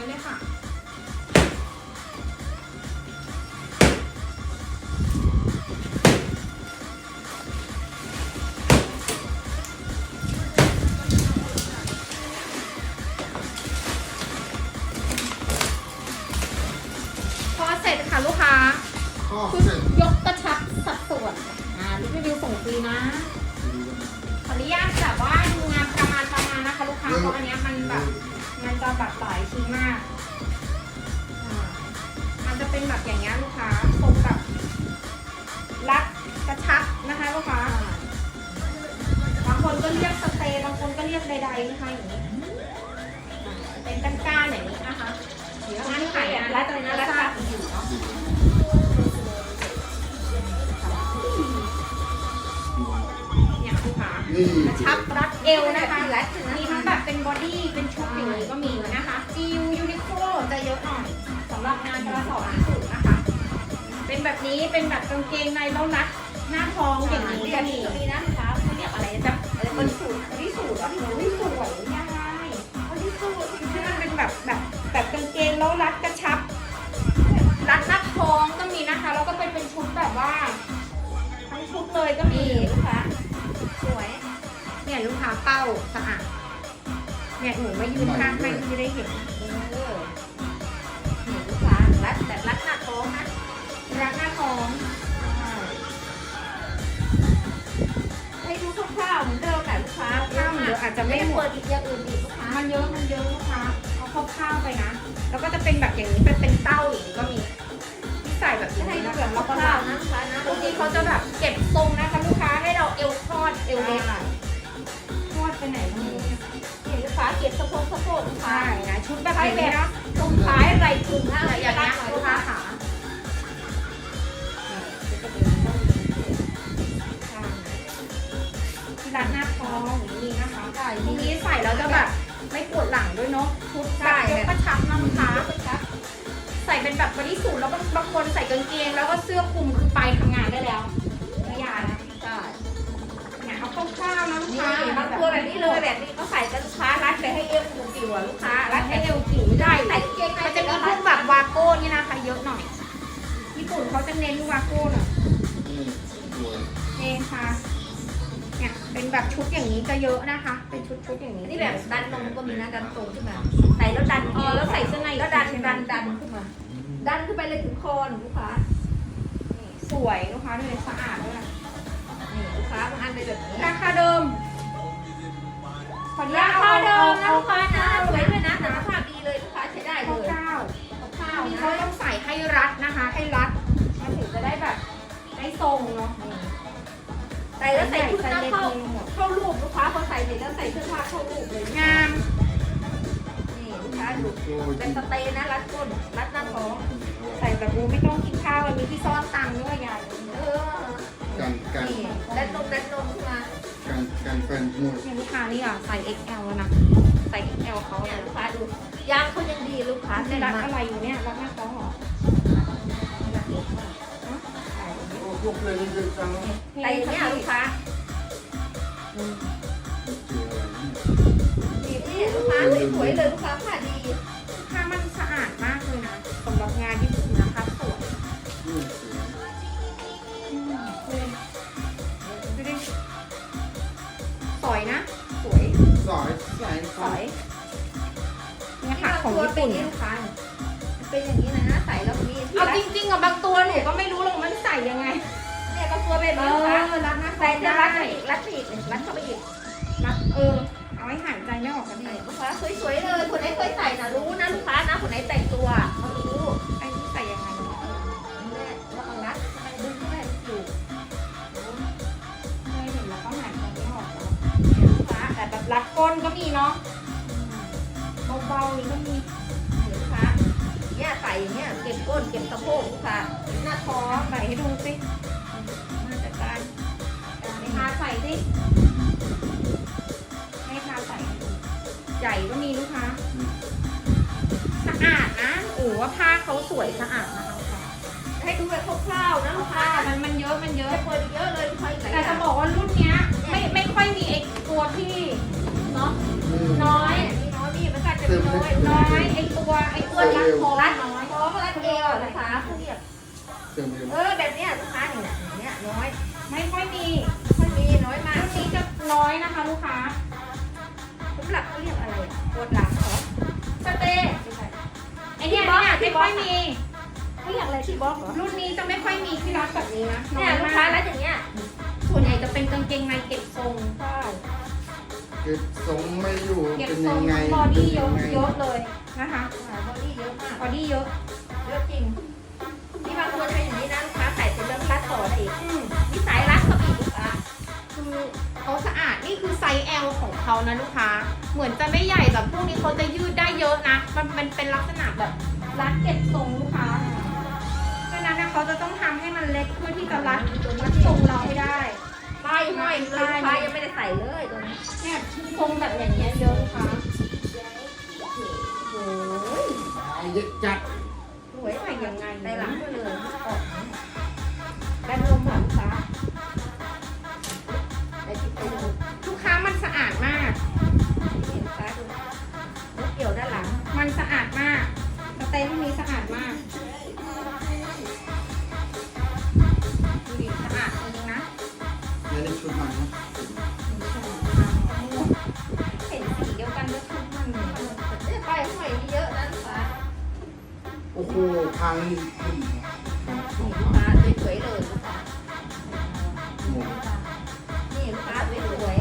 ไปเลยค่ะ เอวนะคะมีทั้งแบบเป็นบอดี้เป็นชุดอย่างนี้ก็มีนะคะจิวยูนิโคจะเยอะหน่อยสำหรับงานกระสอบที่สุดนะคะ เป็นแบบนี้เป็นแบบกางเกงในแล้วรัดหน้าท้องอย่างนี้ก็มีมีนะคะเขาเรียกอะไรนะจ๊ะอะไรบนสูตรบอดี้สูทอะบอดี้สวยยังไงบอดี้สูทที่มันเป็นแบบแบบแบบกางเกงแล้วรัดกระชับ รัดหน้าท้องก็มีนะคะแล้วก็เป็นเป็นชุดแบบว่าทั้งชุดเลยก็มีนี่ลูกค้าสวย เนี่ยลูกค้าเป้าสะอาดเนี่ยหนูมายืนข้างให้ที่ได้เห็นเออนี่ลูกค้ารัดแต่รัดหน้าท้องนะรักหน้าท้องให้ดูคร่าวๆเหมือนเดิมแหละลูกค้าข้าวมันเดี๋ยวอาจจะไม่ไม่หมเปิดดอีกอย่างอื่นอีกลูกค้ามันเยอะมันเยอะลูกค้าเอาคร่าวๆไปนะ แล้วก็จะเป็นแบบอย่างนี้เป็นเป็นเต้าอย่างนี้ก็มีที่ใส่แบบนี้ให้ดูนะแบบแล้วก็คร่าวๆนะลูกค้านะบางทีเขาจะแบบเก็บทรงนะคะลูกค้า สะโพกลูกค้าใช่นะชุดแบบนี้เนาะตรงท้ายไหล่ถึงนะอะไรอย่างเงี้ยหน่อยลูกค้าค้าขาที่รัดหน้าท้องอย่างนี้นะคะใช่ทีนี้ใส่แล้วจะแบบไม่ปวดหลังด้วยเนาะชุดแบบยกกระชับนะลูกค้าครับใส่เป็นแบบบอดี้สูทแล้วบางบางคนใส่กางเกง แล้วก็เสื้อคลุมคือไปทำงานได้แล้วไม่ยากนะใช่เนี่ยเอาคร่าวๆนะลูกนี่ค้าบางตัวแบบนี้เลยแบบนี้เขาใส่กันลูกค้ารัดไปให้เอวผู กอยู่อะลูกค้ารัรัดดให้ให้เอเอววจิ๋วได้ใส่กางเกงในมันจะมีพวกแบบวาโก้นี่นะคะเยอะหน่อยญี่ปุ่นเขาจะเน้นวาโก้หน่อยนี่สวยเองค่ะเนี่ยเป็นแบบชุดอย่างนี้จะเยอะนะคะ เป็นชุดชุดๆอย่างนี้นี่แบบดันนมก็มีนะดันตรงขึ้นมาใส่แล้วดันเออแล้วใส่เสื้อในแล้วดันดันดันขึ้นมาดันขึ้นไปเลยถึงคอหนูลูกค้าสวยลูกค้าดูเลยสะอาดด้วยนะนี่ลูกค้าบางอันเป็นแบบนี้ราคาเดิมข ออนุญาราตคาเดิมนะอลูกค้านะสวยด้วยนะแต่ราคาดีเลยลูกค้าใช้ได้เอาเลยเก้าข้าวนี่นะเขาต้องใส่ให้รัดนะคะ ให้รัด มันถึงจะได้แบบได้ทรงเนาะใส่แล้วใส่ชุดใส่นะเล็กเข้ามีหมดเข้ารูปลูกค้าพอใส่เสร็จแล้วใส่เสื้อผ้าเข้ารูปเลยงามนี่ลูกค้าดูโอ้ยเป็นสเตย์นะรัดก้นรัดหน้าท้องใส่แบบบูไม่ต้องกินข้าวเลยมีที่ซ่อนตังค์ด้วยยายเออกันกันนี่ดันนมดันนมขึ้นมา กันกันแฟนหมดเนี่ยลูกค้านี่อะใส่ XL แล้วนะใส่ XL เขาเนี่ยเนี่ยลูกค้าดูยางเขายังดีลูกค้าในแน่นรัดมากอะไรอยู่เนี่ยรัดหน้าท้องเหรอโอ้พวกเลยนี่คือจังใส่เนี่ยลูกค้าคืออะไรเนี่ยนี่นี่ลูกค้าสวยๆเลยลูกค้าผ้าดีผ้ามันสะอาดมากเลยนะสำหรับงานญี่ปุ่นนะคะ องญี่ปุ่นลูกค้าเป็นอย่างนี้นะใส่แล้วมีที่เอารัดจริงๆอะบางตัวหนูก็ไม่รู้หรอกมันใส่ยังไง เนี่ยบางตัวเป็นเอลูกค้าอรัดหน้าท้ใส่องจะได้รัดไปอีกรัดไปอีกรัดเข้าไปอีกรัดเออ เอาให้หายใจไม่ออกกันนี่เลยลูกค้าสวยๆเลยคนไหนเคยใส่นะรู้นะลูกค้านะคนไหนแต่งตัวเขารู้ไอ้นี่ใส่ยังไงวะเนี่ยแล้วก็รัดมันดึงเข้าไปอยู่ เคยเห็นแล้วก็หายใจไม่ออกแล้วลูกค้าแต่แบบรัดก้นก็มีเนาะเบาๆนี่ก็มีลูกค้า เนี่ยใส่อย่างเงี้ยเก็บก้นเก็บสะโพกลูกค้าหน้าท้องใส่ให้ดูสิมาจากการให้ทาใส่สิให้ทาใส่ให้ดูใหญ่ก็มีลูกค้าสะอาดนะโอ้ว่าผ้าเขาสวยสะอาดนะคะลูกค้าให้ดูแบบคร่าวๆนะลูกค้าแต่มันมันเยอะมันเยอะจะเปิดอีกเยอะเลยลูกค้าอีกหลายอแต่จะย่างบอกว่ารุ่นเนี้ย ไม่ไม่ค่อยมีไอ้ตัวที่เนาะน้อยมีน้อยมีมันก็จะเติมน้อยน้อยไอ ตัวไอตัวรัดคอรัดน้อยท้องรัดเอวอะนะคะเขาเรียกเติมเร็วเออแบบเนี้ยลูกค้านี่แหละอย่างเนี้ยน้อย ไม่ค่อยมีไม่มีน้อยมากรุ่นนี้จะน้อยนะคะ ลูกค้าสำหรับเขาเรียกอะไรอะปวดหลังเหรอสเตย์ไม่ใช่ไอเนี้ยเนี่ยไม่ค่อยมีเขาเรียกอะไรที่บล็อกเหรอรุ่นนี้จะไม่ค่อยมีที่รัดแบบนี้นะน้เนี่อยยลูกมาค้ากรัดอย่างเงี้ยส่วนใหญ่จะเป็นกางเกงในเก็บทรงใช่เก็บทรงไม่อยู่เก็บเป็นทรยังงไงบอดี้เยอะป็นงไงเยอะเลย นะคะหาบอดี้เยอะมากบอดี้เยอะ เยอะจริงที่บางคนเป็นอย่างนี้นะลูกค้าใส่เสร็จแล้วรัดต่อได้อีกอืมมีสายรัดก็มีลูกค้าคือเขาสะอาดนี่คือไซส์ L ของเขานะลูกค้า เหมือนจะไม่ใหญ่แบบพวกนี้เขาจะยืดได้เยอะนะ มันมันเป็นลักษณะแบบรัดเก็บทรงลูกค้าดังนั้นนะเขาจะต้องทำให้มันเล็กเพื่อที่จะรัดรัดทรงเราให้ได้ป้ายห้อยเลยลูกค้ายังไม่ได้ใส่เลยตัวนี้เนี่ยทรงแบบอย่างเงี้ยเยอะลูกค้า โอ้ยตายเยอะจัดส โอ้โหพังนี่ลูกค้าสวยๆเลยลูกค้าหมดนี่ลูกค้าสวย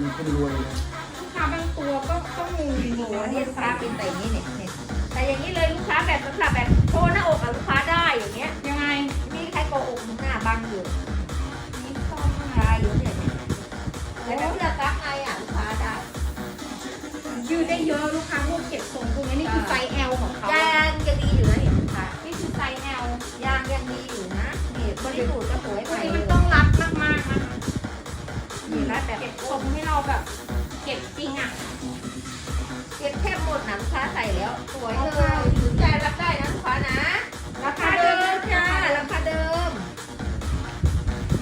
มันเป็นรวยเลยลูกค้าบางตัวก็ก็งงงโอ้งโหว่านี่เนี่ยลูกค้าเป็นแต่งนี้เนี่ยเนี่ยแต่อย่างนี้เลยลูกค้าแบบสำหรับแบบโชว์หน้าอกกับลูกค้าได้อย่างเงี้ย ยังไง มีใครโกอกหน้าบังอยู่นี่ซ่อมลูกค้าอยู่เนี่ยแต่แบบเสื้อก ยืดได้เยอะลูกค้าพวกเก็บทรงพวกนี้นี่คือไซส์ L ของเขายางยังดีอยู่นะเนี่ยลูกค้านี่คือไซส์ L ยางยังดีอยู่นะนี่บริสุทธิ์ก็สวยพวใหกม่นี้มันต้องรัดมากๆนะคะนี่รัดแบบเก็บทรงให้เราแบบ เก็บจริงอะเก็บแทบหมดนะลูกค้าใส่แล้วสวยเลยสนใจรับได้นะลูกค้านะ ราคาเดิมมจ้าราคาเดิม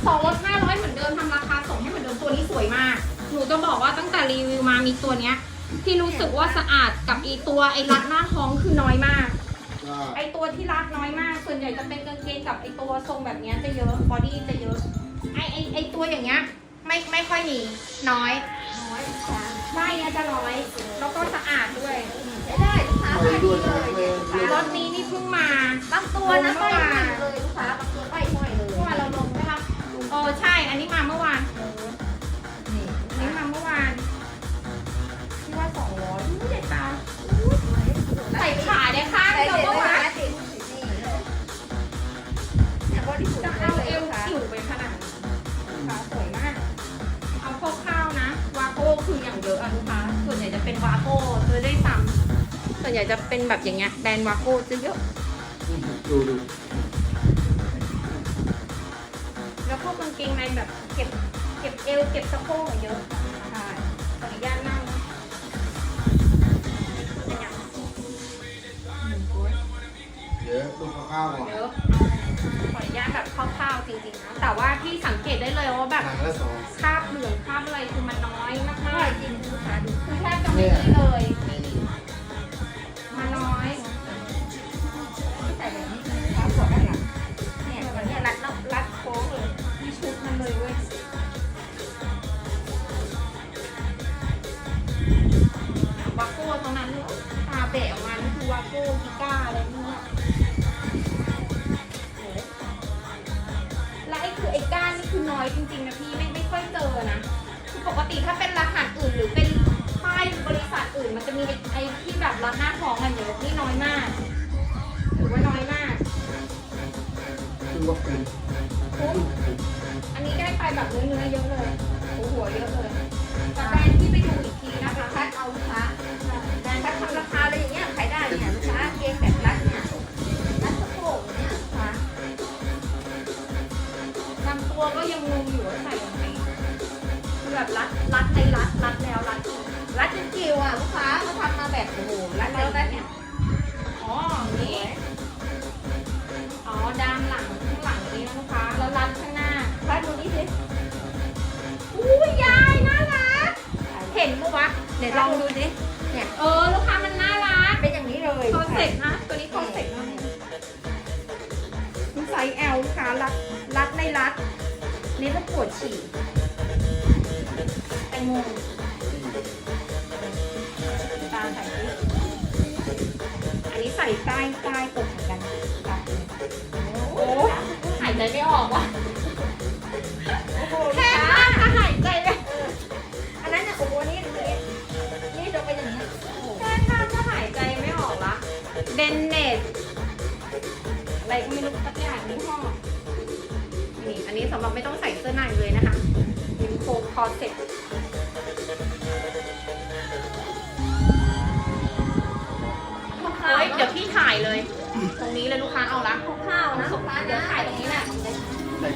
สองลด500เหมือนเดิมทำราคาส่งให้เหมือนเดิมตัวนี้สวยมาก หนูจะบอกว่าตั้งแต่รีวิวมามีตัวเนี้ย ที่รู้สึกว่าสะอาดกับอีตัวไอ้รัดหน้าท้องคือน้อยมากก็ไอตัวที่รัดน้อยมาก ส่วนใหญ่จะเป็นกางเกงกับไอตัวทรงแบบเนี้ยจะเยอะบอดี้จะเยอะ ไอไอไอตัวอย่างเงี้ยไม่ไม่ค่อยมีน้อยน้อยจ้าใช่เนี่ยจะน้อย แล้วก็สะอาดด้วยใช้ได้ลูกค้าไปใส่ด้ดีวยเลนะยเลเนี่ยยลูกค้ารถนี้นี่เพิ่งมาบางตัวนะไม่ห้อยเลยลูกค้าบางตัวไม่ห้อยเลยเมื่อวานเราลงใช่ปะเออใช่ อันนี้มาเมื่อวานนี่ แบบอย่างเงี้ยแบรนด์วาโก้จะเยอะ ดูดูแล้วพวกกางเกงในแบบเก็บเก็บเอวเก็บสะโพกอะเยอะใช่ขออนุญาตนั่งนะเป็นอย่างเยอะดูข้าวๆก่อนเยอะขออนุญาตแบบคร่าวๆจริงๆนะแต่ว่าที่สังเกตได้เลยว่าแบบ หนังละสอง คราบเหลืองคราบอะไรคือมันน้อยมาห้อยกจริงลูกค้าดูๆคือแทบจะไม่มีเลยมั นน้อยพี่ใส่แบบนี้ลูกค้าปวดด้านหลังเนี่ยอย่างเนี้ยรัดนอกรัดโค้งเลยมีชุดมันเลยเว้ยวาโก้ตรงนั้นตาแบะออกมานี่คือวาโก้กิก้าอะไรนี่อะและไอ้คือไอ้ก้านนี่คือน้อยจริงๆนะพี่ไม่ไม่ค่อยเจอนะคือปกติถ้าเป็นรหัส อื่นมันจะมีไอ้ไอ้ที่แบบรัดหน้าท้องกันเยอะนี่น้อยมากถือว่าน้อยมากคือว่าเป็นคุ้มอันนี้ได้ไปแบบเนื้อๆเยอะเลยหัวหัวเยอะเลยแต่แบรนด์ที่ไปดูอีกทีนะคะคัดเอาลูกค้าแต่ถ้าทำราคาอะไรอย่างเงี้ยขายได้เนี่ยลูกค้าเกงแบบรัดเนี่ยรัดสะโพกเนี่ยลูกค้าบางตัวก็ยังงงอยู่ว่าใส่ยังไงคือแบบรัด ดดูนี่สิอุ้ยยายน่ารักเห็นปะวะเดี๋ยวลองดูสิเนี่ยเออลูกค้ามันน่ารักเป็นอย่างนี้เลยคอนเซ็ปต์นะ ตัวนี้คอนเซ็ปต์นะลูกไซส์ L ลูกค้ารัดรัดไม่รัดนี่ต้องปวดฉี่แตงโมตาใส่ดิอันนี้ใส่ใต้ใต้ตกเหมือนกันค่ะโอ้หายใจไม่ออกว่ะ ก็ไม่รู้สักอย่างนี้ห้อนี่อันนี้สำหรับไม่ต้องใส่เสื้อในเลยนะคะเป็นโคคอเซ็ปต์เฮ้ยเดี๋ยวพี่ถ่ายเลย ตรงนี้เลยลูกค้าเอาละข้าวนะส่งมาเดี๋ยวถ่ายตรงนี้แหละใส่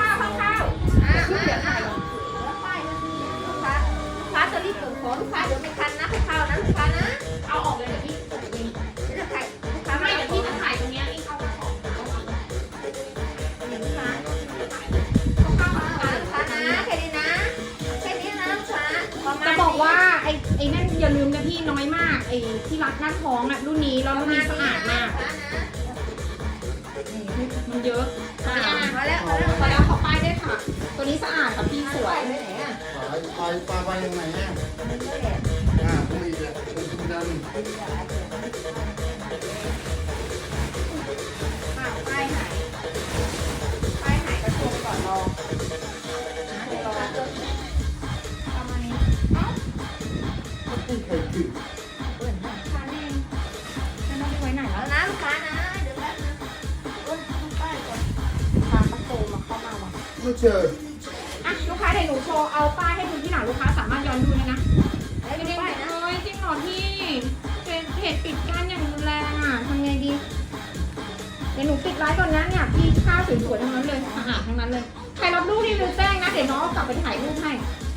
ข้าวข้าวข้าวอ่าเดี๋เดี๋ยยววถ่าถ่ายยก่อนแล้วป้ายนะลูกค้าลูกค้าจะรีบเปิดของลูกค้าเดี๋ยวไม่ทันนะข้าวนะลูกค้านะ เอาออกเลยเดี๋ยวพี่ ว่าไอ้ไอ้นั่นอย่าลืมนะพี่น้อยมากไอ้ที่รัดหน้าท้องอะรุ่นนี้แล้วรุ่นนี้สะอาดมาก มันเยอะอ่าอ่ามาแล้วมาแล้วพอแล้วขอป้ายด้วยค่ะ ตัวนี้สะอาดค่ะพี่สวยไปไหนอะสายไปปลาไปยังไงเนี่ยมันก็แหละอ่าตรงนี้แหละตรงนี้ดัน ไม่เคยกินเปิดหน้าทานเองไม่ต้องไปไว้ไหนเอาแล้วนะลูกค้านะ เดี๋ยวแป๊บนึงโอ้ยต้องป้ายก่อนพาตะโกมาเข้ามาว่ะไม่เจออะลูกค้าเดี๋ยวหนูโชว์เอาป้ายให้ดูที่หลังลูกค้าสามารถย้อนดูได้นะเอ้ยไม่ดูได้ป้ายนะเอ้ยจริงเหรอพี่เป็นเพจปิดกั้นอย่างรุนแรงอะทำไงดีเดี๋ยวหนูปิดไลฟ์ก่อนนะเนี่ยพี่ค่าสวยๆทั้งนั้นเลยสะอาดทั้งนั้นเลยใครรับรูปรีวิวแจ้งนะเดี๋ยวน้องเอากลับไปถ่ายรูปให้ขอบคุณค่ะ